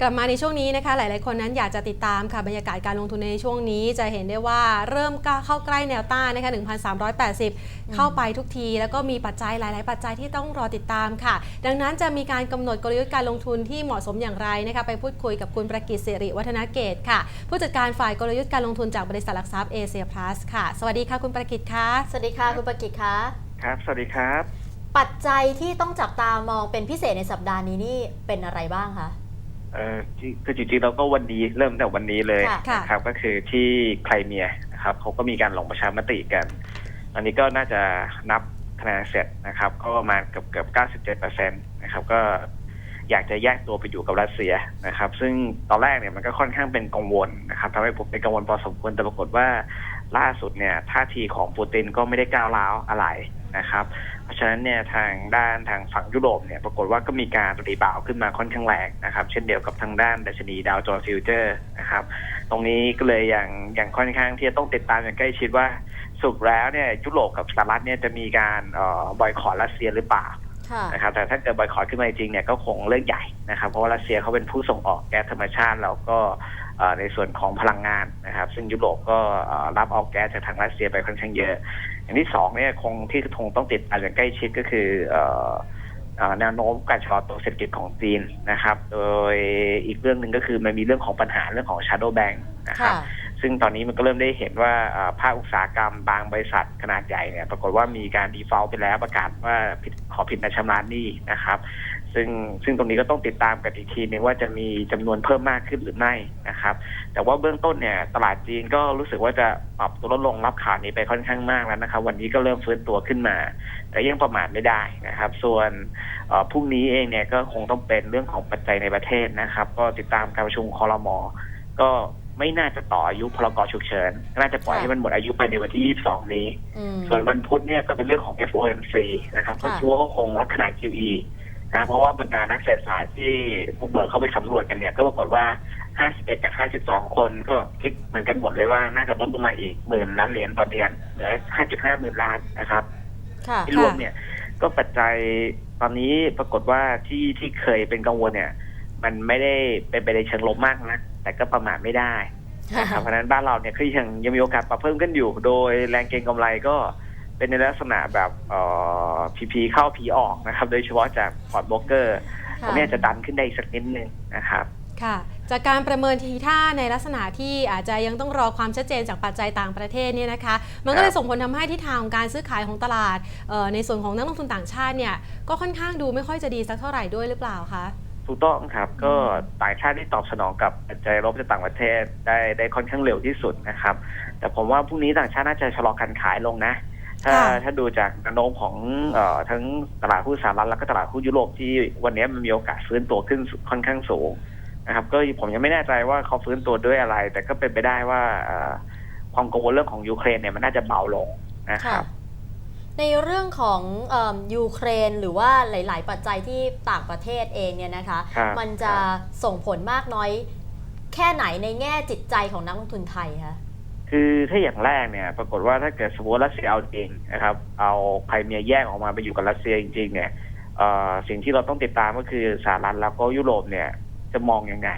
กลับมาในช่วงนี้นะคะหลาย ๆ คนนั้นอยากจะติดตามค่ะบรรยากาศการลงทุนในช่วงนี้ จะเห็นได้ว่าเริ่มก้าวเข้าใกล้แนวต้านนะคะ 1,380 เข้าไปทุกที แล้วก็มีปัจจัยหลาย ๆ ปัจจัยที่ต้องรอติดตามค่ะ ดังนั้นจะมีการกำหนดกลยุทธ์การลงทุนที่เหมาะสมอย่างไรนะคะไปพูดคุยกับคุณประกิตสิริวัฒนเกตค่ะ ผู้จัดการฝ่ายกลยุทธ์การลงทุนจากบริษัทหลักทรัพย์เอเชียพลัสค่ะ สวัสดีค่ะคุณประกิตค่ะสวัสดีค่ะคุณประกิตคะครับ สวัสดีครับ ปัจจัยที่ต้องจับตามองเป็นพิเศษในสัปดาห์นี้นี่เป็นอะไรบ้างคะ เอ่อที่คือจริงๆเราก็วันนี้เริ่มตั้งแต่วันนี้เลยค่ะค่ะ นะครับก็คือที่ไครเมียนะครับเขาก็มีการลงประชามติกัน อันนี้ก็น่าจะนับคะแนนเสร็จนะครับ ก็ประมาณเกือบเกือบ97เปอร์เซ็นต์นะครับ ก็อยากจะแยกตัวไปอยู่กับรัสเซียนะครับ ซึ่งตอนแรกเนี่ยมันก็ค่อนข้างเป็นกังวลนะครับทำให้ผมเป็นกังวลพอสมควรแต่ปรากฏว่าล่าสุดเนี่ยท่าทีของปูตินก็ไม่ได้ก้าวร้าวอะไร นะครับ เพราะฉะนั้นเนี่ยทางด้านทางฝั่งยุโรปเนี่ยปรากฏว่าก็มีการรีบาวด์ขึ้นมาค่อนข้างแรงนะครับ เช่นเดียวกับทางด้านดัชนีดาวโจนส์ฟิวเจอร์นะครับ ตรงนี้ก็เลยอย่างอย่างค่อนข้างที่จะต้องติดตามอย่างใกล้ชิดว่าสรุดแล้วเนี่ยยุโรปกับสหรัฐเนี่ยจะมีการเอ่อบอยคอรรัสเซียหรือเปล่าค่ะนะครับแต่ถ้าเกิดบอยคอรขึ้นมาจริงๆเนี่ยก็คงเรื่องใหญ่นะครับเพราะว่ารัสเซียเขาเป็นผู้ส่งออกแก๊สธรรมชาติแล้วก็เอ่อในส่วนของพลังงานนะครับ ซึ่งยุโรปก็เอ่อรับเอาแก๊สจากทางรัสเซียไปค่อนข้างเยอะ อย่างที่สองเนี่ยคงที่คงต้องติดตามอย่างใกล้ชิดก็คือเอ่อเอ่อแนวโน้มการชะลอตัวเศรษฐกิจของจีนนะครับ โดยอีกเรื่องหนึ่งก็คือมันมีเรื่องของปัญหาเรื่องของ shadow bank นะครับค่ะซึ่งตอนนี้มันก็เริ่มได้เห็นว่าเอ่อภาคอุตสาหกรรมบางบริษัทขนาดใหญ่เนี่ยปรากฏว่ามีการ default ไปแล้วประกาศว่าผิดขอผิดนัดชำระหนี้นะครับ ซึ่งซึ่งตรงนี้ก็ต้องติดตามกันอีกทีนึงว่าจะมีจำนวนเพิ่มมากขึ้นหรือไม่นะครับ แต่ว่าเบื้องต้นเนี่ยตลาดจีนก็รู้สึกว่าจะปรับตัวลดลงรับข่าวนี้ไปค่อนข้างมากแล้วนะครับ วันนี้ก็เริ่มฟื้นตัวขึ้นมา แต่ยังประมาทไม่ได้นะครับ ส่วนเอ่อพรุ่งนี้เองเนี่ยก็คงต้องเป็นเรื่องของปัจจัยในประเทศนะครับ ก็ติดตามการประชุมคอรมอก็ไม่น่าจะต่ออายุพรกฉุกเฉิน น่าจะปล่อยค่ะให้มันหมดอายุไปในวันที่ 22 นี้อืมส่วนวันพุธเนี่ยก็เป็นเรื่องของ FOMC นะครับก็ค่ะคิดว่าก็คงลักษณะ QE นะเพราะว่าบรรดานักเศรษฐศาสตร์ที่พวกเบิร์ดเข้าไปสำรวจกันเนี่ย ก็ปรากฏว่า 51 จาก 52 คนก็คิดเหมือนกันหมดเลยว่าน่าจะลดลงมาอีกหมื่นล้านเหรียญต่อเดือนเหลือ 5.5 หมื่นล้านนะครับค่ะที่รวมเนี่ย ก็ปัจจัยตอนนี้ปรากฏว่าที่ที่เคยเป็นกังวลเนี่ย มันไม่ได้เป็นไปในเชิงลบมากนะแต่ก็ประมาทไม่ได้นะครับเพราะฉะนั้นบ้านเราเนี่ยก็ยังยังมีโอกาสปรับเพิ่มขึ้นอยู่ โดยแรงเก็งกำไรก็ เป็นในลักษณะแบบเอ่อพีพีเข้าพีออกนะครับ โดยเฉพาะจากพอร์ตโบรกเกอร์ตรงเนี้ยจะดันขึ้นได้อีกสักนิดนึงนะครับค่ะจากการประเมินทีท่าในลักษณะที่อาจจะยังต้องรอความชัดเจนจากปัจจัยต่างประเทศเนี่ยนะคะ มันก็เลยส่งผลทำให้ทิศทางของการซื้อขายของตลาดเอ่อในส่วนของนักลงทุนต่างชาติเนี่ยก็ค่อนข้างดูไม่ค่อยจะดีสักเท่าไหร่ด้วยหรือเปล่าคะถูกต้องครับก็ต่างชาติที่ตอบสนองกับปัจจัยลบจากต่างประเทศได้ได้ค่อนข้างเร็วที่สุดนะครับ แต่ผมว่าพรุ่งนี้ต่างชาติน่าจะชะลอการขายลงนะ ถ้าค่ะถ้าดูจากแนวโน้มของเอ่อทั้งตลาดหุ้นสหรัฐแล้วก็ตลาดหุ้นยุโรปที่วันนี้มันมีโอกาสฟื้นตัวขึ้นค่อนข้างสูงนะครับ ก็ผมยังไม่แน่ใจว่าเขาฟื้นตัวด้วยอะไร แต่ก็เป็นไปได้ว่าเอ่อความกังวลเรื่องของยูเครนเนี่ยมันน่าจะเบาลงนะคค่ะรับในเรื่องของเอิ่มยูเครนหรือว่าหลาย ๆ ปัจจัยที่ต่างประเทศเองเนี่ยนะคะครับมันจะส่งผลมากน้อย แค่ไหนในแง่จิตใจของนักลงทุนไทยคะ คือถ้าอย่างแรกเนี่ย ปรากฏว่าถ้าเกิดสมมติว่ารัสเซียเอาจริงนะครับ เอาไครเมียแยกออกมาไปอยู่กับรัสเซียจริง ๆ เนี่ยเอ่อสิ่งที่เราต้องติดตามก็คือสหรัฐแล้วก็ยุโรปเนี่ยจะมองยังไง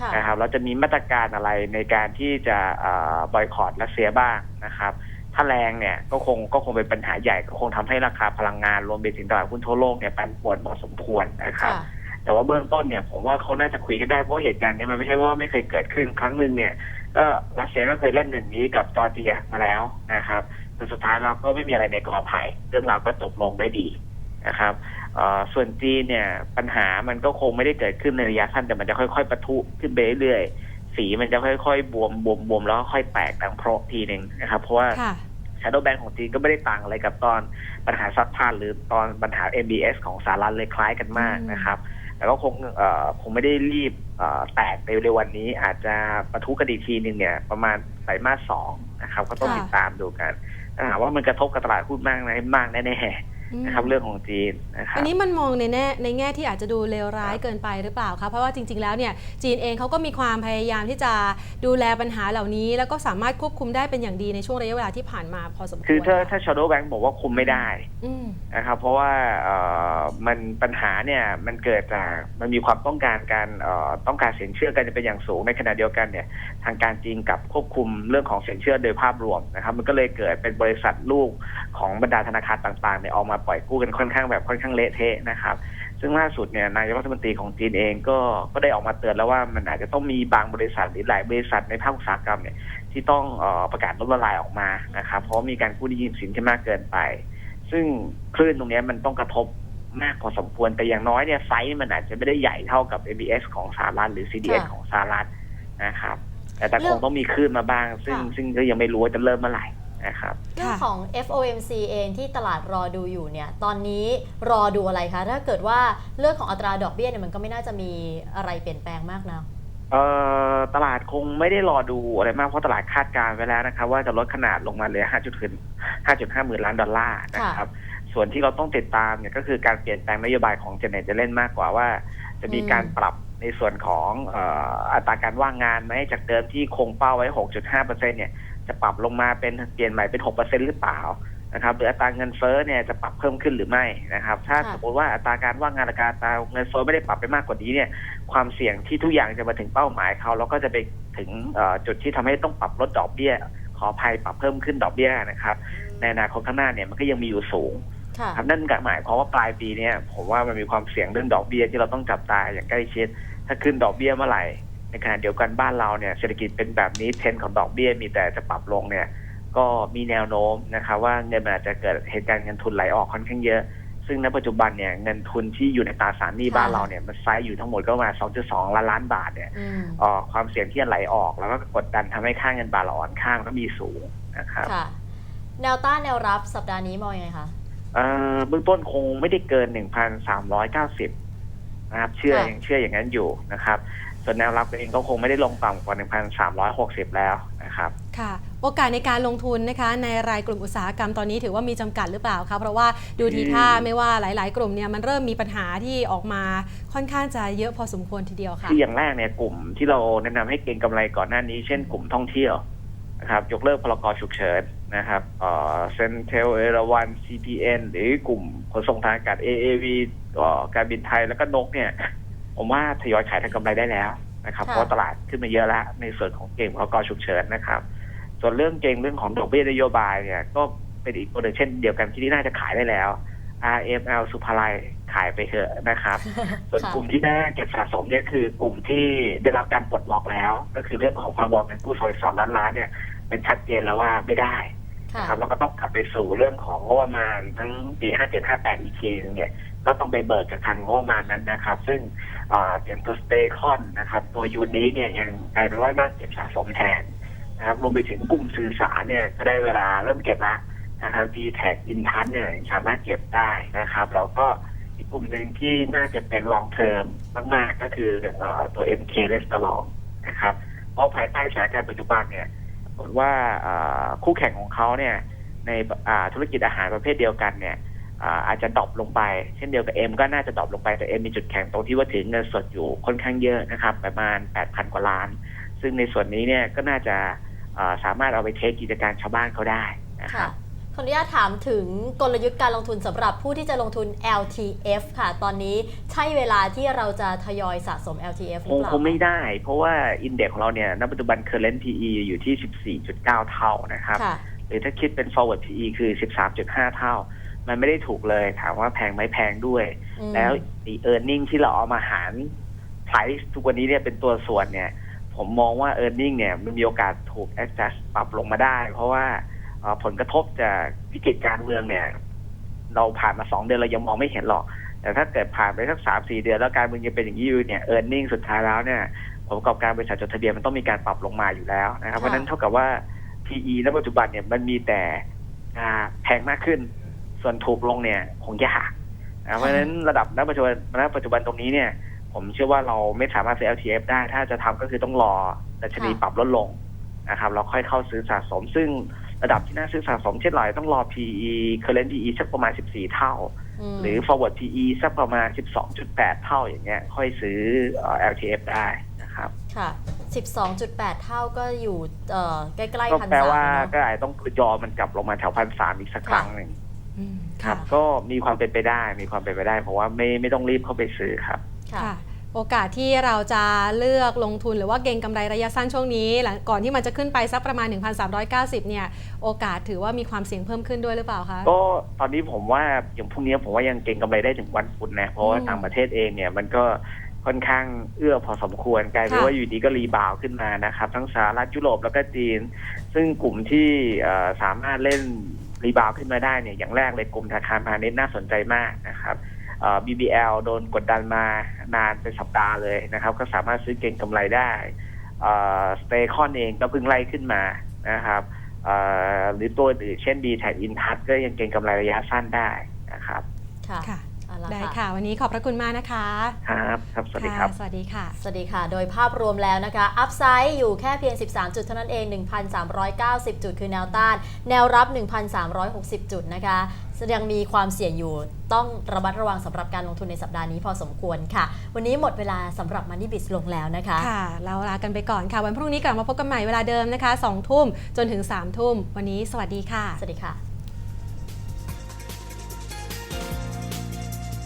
ค่ะนะครับเราจะมีมาตรการอะไรในการที่จะบอยคอรรัสเซียบ้างนะครับ ถ้าแรงเนี่ยก็คงก็คงเป็นปัญหาใหญ่ก็คงทำให้ราคาพลังงานรวมไปถึงตลาดหุ้นทั่วโลกเนี่ยปั่นป่วนพอสมควรนะครับค่ะแต่ว่าเบื้องต้นเนี่ยผมว่าเขาน่าจะคุยกันได้เพราะเหตุการณ์เนี้มันไม่ใช่ว่าไม่เคยเกิดขึ้นครั้งหนึ่งเนี่ย ก็รัสเซียก็เคยเล่นหนึ่งนี้กับจอร์เจียมาแล้วนะครับแต่สุดท้ายเราก็ไม่มีอะไรในกรอบไผ่เรื่องราวก็จบลงได้ดีนะครับส่วนจีนเนี่ยปัญหามันก็คงไม่ได้เกิดขึ้นในระยะสั้นแต่มันจะค่อยๆปะทุขึ้นไปเรื่อยๆสีมันจะค่อยๆ บวมบวมบวมแล้วค่อยแตกดังเพราะทีหนึ่งนะครับ เพราะว่าค่ะ Shadow Bank ของจีนก็ไม่ได้ต่างอะไรกับตอนปัญหาซับพลานหรือตอนปัญหา MBS ของสหรัฐเลยคล้ายกันมากนะครับ แต่ก็คงเอ่อคงไม่ได้รีบเอ่อแตกในเร็ววันนี้ อาจจะประทุกันอีกทีหนึ่งเนี่ยประมาณไตรมาสสองนะครับ ก็ต้องค่ะ ติดตามดูกันถ้าหากว่ามันกระทบกับตลาดหุ้นมากนะมากแน่อืม นะครับเรื่องของจีนนะครับอันนี้มันมองในแง่ในแง่ที่อาจจะดูเลวร้ายเกินไปหรือเปล่าคะเพราะว่าจริง ๆแล้วเนี่ยจีนเองเขาก็มีความพยายามที่จะดูแลปัญหาเหล่านี้ แล้วก็สามารถควบคุมได้เป็นอย่างดีในช่วงระยะเวลาที่ผ่านมาพอสมควรคือถ้าค่ะถ้า shadow bank บอกว่าคุมไม่ได้อืมนะครับเพราะว่าเอ่อมันปัญหาเนี่ยมันเกิดจากมันมีความต้องการการเอ่อต้องการสินเชื่อกันเป็นอย่างสูงในขณะเดียวกันเนี่ยทางการจีนกับควบคุมเรื่องของสินเชื่อโดยภาพรวมนะครับมันก็เลยเกิดเป็นบริษัทลูกของบรรดาธนาคารต่างๆเนี่ยออกมาปล่อยกู้กันค่อนข้างแบบค่อนข้างเละเทะนะครับ ซึ่งล่าสุดเนี่ยนายกรัฐมนตรีของจีนเองก็ก็ได้ออกมาเตือนแล้วว่ามันอาจจะต้องมีบางบริษัทหรือหลายบริษัทในภาคอุตสาหกรรมเนี่ยที่ต้องเออประกาศล้มละลายออกมานะครับ เพราะว่ามีการกู้หนี้ยืมสินที่มากเกินไป ซึ่งคลื่นตรงเนี้ยมันต้องกระทบมากพอสมควรแต่อย่างน้อยเนี่ยไซส์มันอาจจะไม่ได้ใหญ่เท่ากับ ABS ของสหรัฐหรือ CDS ค่ะของสหรัฐนะครับ แต่แต่เรื่คองงต้องมีคลื่นมาบ้าง ซึ่งค่ะซึ่งก็ยังไม่รู้ว่าจะเริ่มเมื่อไหร่ นะครับเรื่องของ FOMC เองที่ตลาดรอดูอยู่เนี่ยตอนนี้รอดูอะไรคะ ถ้าเกิดว่าเรื่องของอัตราดอกเบี้ยเนี่ยมันก็ไม่น่าจะมีอะไรเปลี่ยนแปลงมากนะเอ่อตลาดคงไม่ได้รอดูอะไรมากเพราะตลาดคาดการณ์ไว้แล้วนะครับ ว่าจะลดขนาดลงมาเหลือ 5.5หมื่นล้านดอลลาร์นะครับส่วนที่เราต้องติดตามเนี่ยก็คือการเปลี่ยนแปลงนโยบายของเจเน็ตจะเล่นมากกว่าว่า จะมีการปรับในส่วนของเอ่ออัตราการว่างงานไหมจากเดิมที่คงเป้าไว้ 6.5เปอร์เซ็นเนี่ย จะปรับลงมาเป็นเปลี่ยนใหม่เป็น6เปอร์เซ็นหรือเปล่านะครับหรืออัตราเงินเฟ้อเนี่ยจะปรับเพิ่มขึ้นหรือไม่นะครับ ถ้าค่ะสมมติว่าอัตราการว่างงานอัตราอัตราเงินเฟ้อไม่ได้ปรับไปมากกว่านี้เนี่ย ความเสี่ยงที่ทุกอย่างจะมาถึงเป้าหมายเขาแล้วก็จะไปถึงเอ่อจุดที่ทำให้ต้องปรับลดดอกเบี้ยขออภัยปรับเพิ่มขึ้นดอกเบี้ยนะครับ ในอนาคตข้างหน้าเนี่ยมันก็ยังมีอยู่สูงค่ะครับนั่นก็หมายความว่าปลายปีเนี้ยผมว่ามันมีความเสี่ยงเรื่องดอกเบี้ยที่เราต้องจับตาอย่างใกล้ชิด ถ้าขึ้นดอกเบี้ยเมื่อไหร่ ในขณะเดียวกันบ้านเราเนี่ยเศรษฐกิจเป็นแบบนี้เทรนด์ของดอกเบี้ยมีแต่จะปรับลงเนี่ยก็มีแนวโน้มนะครับว่าเงินมันอาจจะเกิดเหตุการณ์เงินทุนไหลออกค่อนข้างเยอะ ซึ่งในปัจจุบันเนี่ยเงินทุนที่อยู่ในตราสารหนี้ค่ะบ้านเราเนี่ยมันไซส์อยู่ทั้งหมดก็ประมาณ2.2 ล้านล้านบาทเนี่ยอืมเอ่อความเสี่ยงที่จะไหลออกแล้วก็กดดันทำให้ค่าเงินบาทเราอ่อนค่ามันก็มีสูงนะครับค่ะแนวต้านแนวรับสัปดาห์นี้มองยังไงคะเอ่อเบื้องต้นคงไม่ได้เกิน 1,390 นะครับ เชื่อค่ะยังเชื่ออย่างนั้นอยู่นะครับ ส่วนแนวรับเองก็คงไม่ได้ลงต่ำกว่า 1,360 แล้วนะครับ ค่ะ โอกาสในการลงทุนนะคะ ในรายกลุ่มอุตสาหกรรมตอนนี้ถือว่ามีจำกัดหรือเปล่าคะเพราะว่าดูทีท่าไม่ว่าหลาย ๆ กลุ่มเนี่ยมันเริ่มมีปัญหาที่ออกมาค่อนข้างจะเยอะพอสมควรทีเดียวค่ะ ที่อย่างแรกเนี่ยกลุ่มที่เราแนะนำให้เก็งกำไรก่อนหน้านี้ เช่นกลุ่มท่องเที่ยวนะครับยกเลิกพลกรฉุกเฉินนะครับเอ่อเซนเทลเอราวัน CPN หรือกลุ่มขนส่งทางอากาศ AAV เอ่อการบินไทยแล้วก็นกเนี่ย ผมว่าทยอยขายทางกำไรได้แล้วนะครับค่ะเพราะว่าตลาดขึ้นมาเยอะแล้ว ในส่วนของเก่งพลกรฉุกเฉินนะครับ ส่วนเรื่องเก่งเรื่องของดอกเบี้ยนโยบายเนี่ยก็เป็นอีกตัวหนึ่งเช่นเดียวกันที่น่าจะขายได้แล้ว RML สุภาลัยขายไปเถอะนะครับ ส่วนค่ะกลุ่มที่น่าเก็บสะสมเนี่ยคือกลุ่มที่ได้รับการปลดล็อกแล้ว ก็คือเรื่องของความวอเป็นผู้สอยสอนล้านล้านเนี่ยเป็นชัดเจนแล้วว่าไม่ได้ค่ะนะครับแล้วก็ต้องกลับไปสู่เรื่องของงบประมาณทั้งปี 57 58 อีกทีนึงเนี่ย ก็ต้องไปเบิกจากทางงบประมาณนั้นนะครับ ซึ่งเอ่ออย่างตัวสเตคอนนะครับ ตัวยูนี้เนี่ยยังกลายเป็นว่าน่าเก็บสะสมแทนนะครับรวมไปถึงกลุ่มสื่อสารเนี่ยก็ได้เวลาเริ่มเก็บละนะครับดีแท็กอินทันเนี่ยยังสามารถเก็บได้นะครับ แล้วก็อีกกลุ่มหนึ่งที่น่าจะเป็นลองเทอมมากๆก็คืออตัว MK r e s t a u r a n t นะครับเพราะภายใต้สถานการณ์ปัจจุบันเนี่ยปรากฏว่าคู่แข่งของเขาเนี่ยในธุรกิจอาหารประเภทเดียวกันเนี่ย อ่าอาจจะดรอปลงไป เช่นเดียวกับเอ็มก็น่าจะดรอปลงไปแต่เอ็มมีจุดแข็งตรงที่ว่าถือเงินสดอยู่ค่อนข้างเยอะนะครับประมาณ 8,000 กว่าล้าน ซึ่งในส่วนนี้เนี่ยก็น่าจะอ่าสามารถเอาไปเทคกิจการชาวบ้านเขาได้นะคค่ะรับขออนุญาตถามถึงกลยุทธ์การลงทุนสำหรับผู้ที่จะลงทุน LTF ค่ะ ตอนนี้ใช่เวลาที่เราจะทยอยสะสม LTF หครืองเปล่าคงไม่ได้ เพราะว่าอินเด็กของเราเนี่ยณปัจจุบัน current PE อยู่ที่ 14.9 เท่านะครับค่ะหรือถ้าคิดเป็น forward PE คือ 13.5 เท่า มันไม่ได้ถูกเลยถามว่าแพงไหมแพงด้วยอืมแล้วอี e a r n i n g ที่เราเอามาหาร price ทุกวันนี้เนี่ยเป็นตัวส่วนเนี่ย ผมมองว่า e a r n i n g เนี่ยมันมีโอกาสถูก adjust ปรับลงมาได้ เพราะว่าเอ่อผลกระทบจากวิกฤตการเมืองเนี่ย เราผ่านมาสองเดือนเรายังมองไม่เห็นหรอก แต่ถ้าเกิดผ่านไปสักสามสี่เดือนแล้วการเมืองยังเป็นอย่างนี้อยู่เนี่ย e a r n i n g สุดท้ายแล้วเนี่ยผลประกอบการบริษัทจดทะเบียนมันต้องมีการปรับลงมาอยู่แล้วนะครับเพราะฉะนั้นเท่ากับว่า PE ณปัจจุบันเนี่ยมันมีแต่อ่าแพงมากขึ้น ส่วนถูกลงเนี่ยคงยากนะเพราะฉะนั้นระดับณปัจจุบันณปัจจุบันตรงนี้เนี่ย ผมเชื่อว่าเราไม่สามารถซื้อ LTF ได้ ถ้าจะทำก็คือต้องรอดัชนีค่ะปรับลดลงนะครับเราค่อยเข้าซื้อสะสม ซึ่งระดับที่น่าซื้อสะสมเช่นไรต้องรอ PE current PE สักประมาณ 14 เท่ามหรือ forward PE สักประมาณ 12.8 เท่าอย่างเงี้ย ค่อยซื้อเอ่อ LTF ได้นะครับ ค่ะ 12.8 เท่าก็อยู่เอ่อใกล้ก็ๆพันแปลสามว่าเนาะก็อาจจะต้องยอมันกลับลงมาแถวพันสามอีกสักครั้งหนึ่งอืม ครับค่ะก็มีความเป็นไปได้ มีความเป็นไปได้ เพราะว่าไม่ไม่ต้องรีบเข้าไปซื้อครับค่ะค่ะ โอกาสที่เราจะเลือกลงทุนหรือว่าเก็งกำไรระยะสั้นช่วงนี้ หลังก่อนที่มันจะขึ้นไปสักประมาณ 1,390 เนี่ย โอกาสถือว่ามีความเสี่ยงเพิ่มขึ้นด้วยหรือเปล่าคะ ก็ตอนนี้ผมว่าอย่างพรุ่งนี้ผมว่ายังเก็งกำไรได้ถึงวันพุธนะ เพราะว่าอืมต่างประเทศเองเนี่ยมันก็ค่อนข้างเอื้อพอสมควรกลายเป็นค่ะ ว่าอยู่ดีก็รีบาวด์ขึ้นมานะครับ ทั้งสหรัฐยุโรปแล้วก็จีน ซึ่งกลุ่มที่เอ่อสามารถเล่น รีบาวขึ้นมาได้เนี่ยอย่างแรกเลยกลุ่มธนาคารพาณิชย์น่าสนใจมากนะครับ BBL โดนกดดันมานานเป็นสัปดาห์เลยนะครับ ก็สามารถซื้อเก็งกำไรได้สเตคอนเองก็เพิ่งไล่ขึ้นมานะครับหรือตัวอื่นเช่นดีแท็อินทัก็ยังเก็งกำไรระยะสั้นได้นะครับ ค่ะ ละได้ค่ะค่ะ วันนี้ขอบพระคุณมากนะคะ ครับครับสวัสดีครับะสวัสดีค่ะ สวัสดีค่ะ โดยภาพรวมแล้วนะคะ อัพไซด์อยู่แค่เพียง 13 จุดเท่านั้นเอง 1,390 จุดคือแนวต้าน แนวรับ 1,360 จุดนะคะยังมีความเสี่ยงอยู่ต้องระมัดระวังสำหรับการลงทุนในสัปดาห์นี้พอสมควรค่ะ วันนี้หมดเวลาสำหรับ Money b i z ลงแล้วนะคะค่ะเราลากันไปก่อนค่ะ วันพรุ่งนี้กลับมาพบกันใหม่เวลาเดิมนะคะ2ทุ่มจนถึง3ทุ่มวันนี้สวัสดีค่ะ สวัสดีค่ะ